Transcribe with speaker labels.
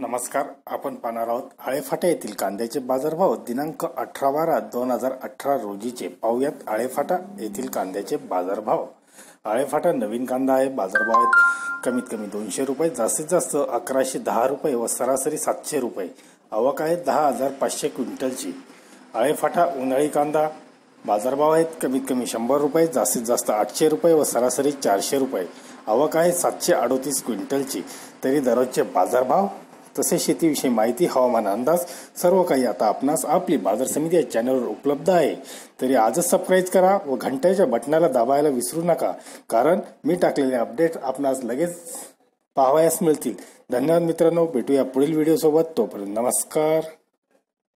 Speaker 1: नमस्कार आपण पाहणार आहोत आळेफाटा येथील कांद्याचे बाजारभाव. दिनांक अठरा बारा दोन हजार अठरा रोजीचे पाहुयात आळेफाटा येथील कांद्याचे बाजारभाव. आळेफाटा नवीन कांदा आहे बाजारभाव आहेत. कमीत कमी दोनशे रुपये जास्तीत जास्त अकराशे दहा रुपये व सरासरी सातशे रुपये. आवक आहे दहा हजार पाचशे क्विंटलची. आळेफाटा उन्हाळी कांदा बाजारभाव आहेत कमीत कमी शंभर रुपये जास्तीत जास्त आठशे रुपये व सरासरी चारशे रुपये. आवक आहे सातशे अडोतीस क्विंटलची. तरी दररोजचे बाजारभाव तसेच शेतीविषयी माहिती हवामान अंदाज सर्व काही आता आपणास आपली बाजार समिती या चॅनलवर उपलब्ध आहे. तरी आजच सबस्क्राईब करा व घंट्याच्या बटनाला दाबायला विसरू नका. कारण मी टाकलेले अपडेट आपणास लगेच पाहावयास मिळतील. धन्यवाद मित्रांनो. भेटूया पुढील व्हिडिओसोबत तोपर्यंत नमस्कार.